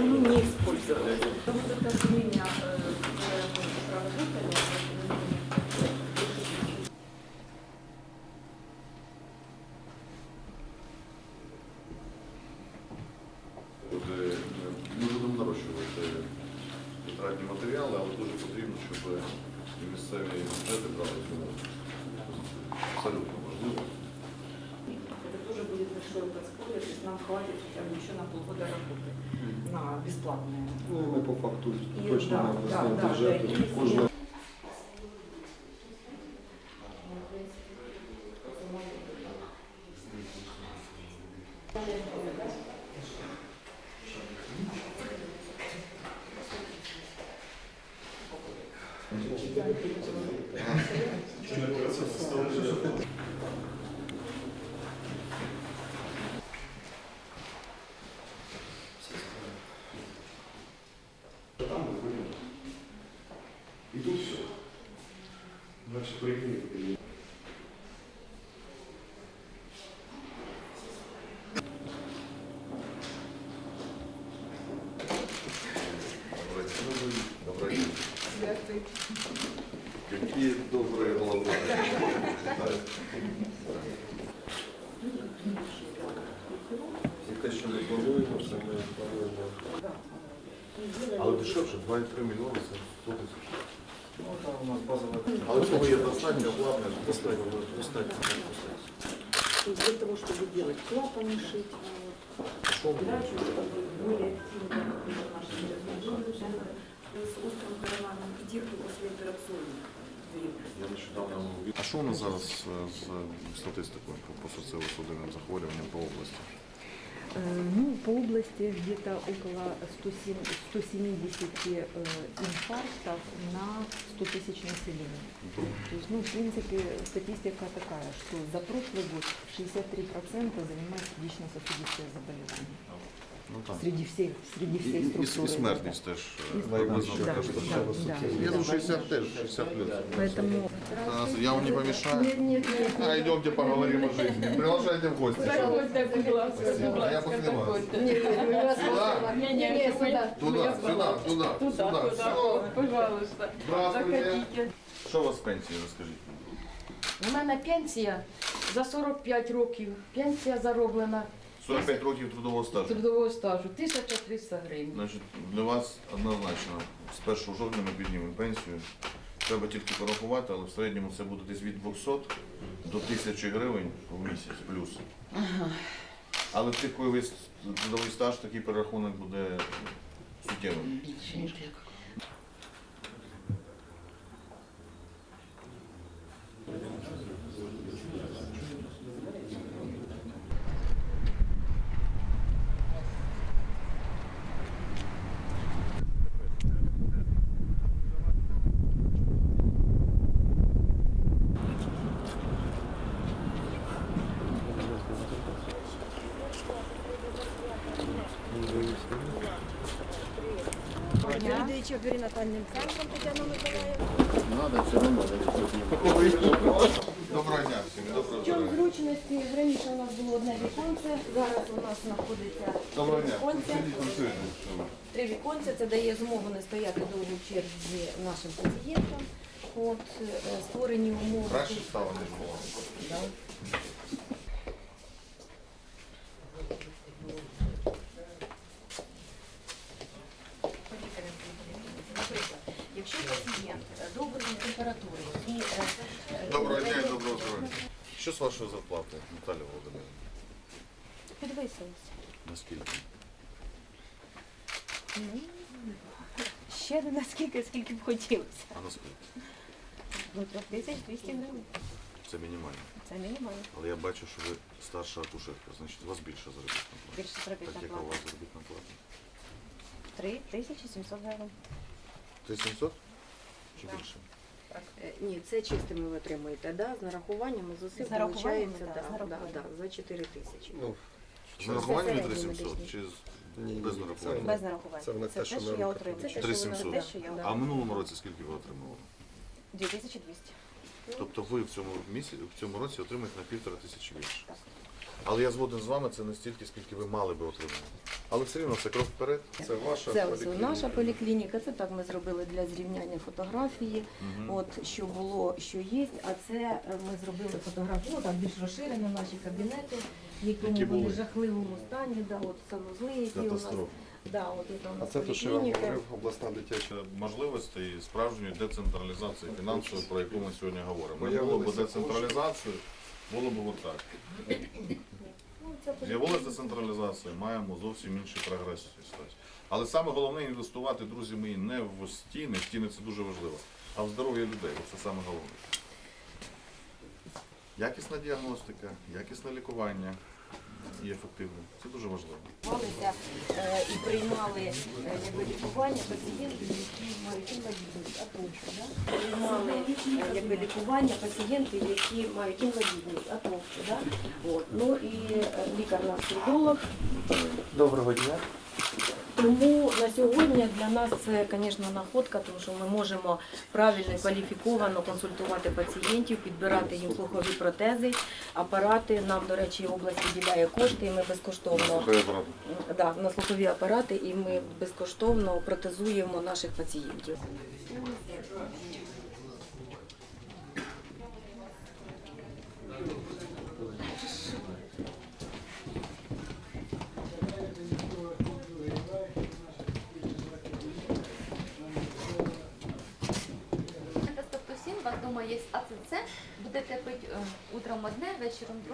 ну, не использовалось. Нарощувати матеріали, але дуже потрібно, щоб місцеві бюджети. Абсолютно важливо Это тоже будет большое подспорье, то есть нам хватит хотя бы еще на полгода работы, на бесплатное. Ну, ми по факту І, точно да, не да, власне да, бюджету. да, і- Кожного И Добрый день. Какие добрые глаза. те, що ми плануємо, це ми плануємо. Але дешевше 2,3 мільйони це 100 тисяч. Ну, там у нас базова Але цього є достатньо, обладнання достатньо. достатньо. То есть для того, чтобы делать клапаны, шить, вот, дачу, чтобы более активно наши размножения, с острым коронарным и те, кто послеоперационно. Я нещодавно від- А що у нас зараз е, з статистикою по- по серцево-судинним захворюванням по області? Э, Ну, по области где-то около 107 170 э, инфарктов на 100 тысяч населения. То есть, ну, в принципе, статистика такая, что за прошлый год 63% занимает сердечно-сосудистые заболевания. Ну так. Среди всех, среди І, всех і, і, структур. і смертність теж е, І приблизно смертність, така да, ж. да, да. Я думаю, 60 теж, 60 плюс. Поэтому... Тарас, Я вам не помешаю? Нет, нет, нет. А, идемте поговорим о жизни. Приглашайте в гости. Спасибо. А я после вас. Сюда? Не, не, не, сюда. Туда, сюда, туда, сюда. Все. Пожалуйста. Здравствуйте. Заходите. Що у вас з пенсії, розкажіть? У мене пенсія за 45 років. Пенсія зароблена 45 років трудового стажу. трудового стажу 1300 гривень. Значить, для вас однозначно з 1 жовтня ми піднімемо пенсію. Треба тільки порахувати, але в середньому це буде десь від 200 до 1000 гривень в місяць плюс. Але в тих, коли ви трудовий стаж, такий перерахунок буде суттєвим. Більше ніж як. Завідуючи перинатальним центром Тетяна Миколаївна. Доброго дня всім, доброго В чому здоров'я. зручності? Раніше у нас було одне віконце, зараз у нас знаходиться Доброго дня. віконце. Три віконця, це дає змогу не стояти довго в черзі нашим пацієнтам. От, е, створені умови. Краще стало, ніж було. Да. Температури і е, е, Доброго дня і доброго здоров'я. Що з вашої зарплати, Наталя Володимирівна? підвисилися. Наскільки? Ще не наскільки, скільки б хотілося. А наскільки? Ну, 3200 гривень. Це мінімально. Це мінімально. Але я бачу, що ви старша акушерка, значить у вас більша заробітна плата. Більше заробітна Так, яка у плата. вас заробітна плата? 3700 гривень. 3700? Чи більше? Е, Ні, це чистими ви отримуєте, да? з нарахуваннями з усіх З нарахуваннями, виходить, да, з да, да, за 4 тисячі. Ну, З нарахуванням середній 3700 чи з- ні, без нарахування? Без нарахування. Це Це те, що те, що на я отримую. Це те, що ви- 3700. те, що я А в минулому році скільки ви отримували? 2200. Тобто ви в цьому місяці, в цьому році отримаєте на півтора тисячі більше. Але я згоден з вами, це не стільки, скільки ви мали би отримати. Але все рівно це крок вперед. Це ваша Це ось поліклініка. наша поліклініка. Це так ми зробили для зрівняння фотографії. От що було, що є. А це е, ми зробили фотографію, ну так більш розширені наші кабінети, в якому Які були? в жахливому стані. Да, от санузли, які у нас Да, от А це те, що я вам говорив, обласна дитяча. можливостей справжньої децентралізації фінансової, про яку ми сьогодні говоримо. Не було б децентралізацію, було б отак. З'явилася децентралізація, маємо зовсім інший прогрес. Але саме головне інвестувати, друзі мої, не в стіни, стіни це дуже важливо, а в здоров'я людей. Це саме головне. Якісна діагностика, якісне лікування і ефективним. Це дуже важливо. Займалися е, і приймали е, якби, лікування пацієнтів, які мають інвалідність, атрофію. Да? Приймали е, якби, лікування пацієнтів, які мають інвалідність, атрофію. Да? От. Ну і е, лікар наш. Доброго дня. Тому на сьогодні для нас це, звісно, находка, тому що ми можемо правильно і кваліфіковано консультувати пацієнтів, підбирати їм слухові протези, апарати. Нам, до речі, область виділяє кошти, і ми безкоштовно да, на слухові апарати, і ми безкоштовно протезуємо наших пацієнтів. Есть АЦЦ, будете пить е, утром одне, вечором друге.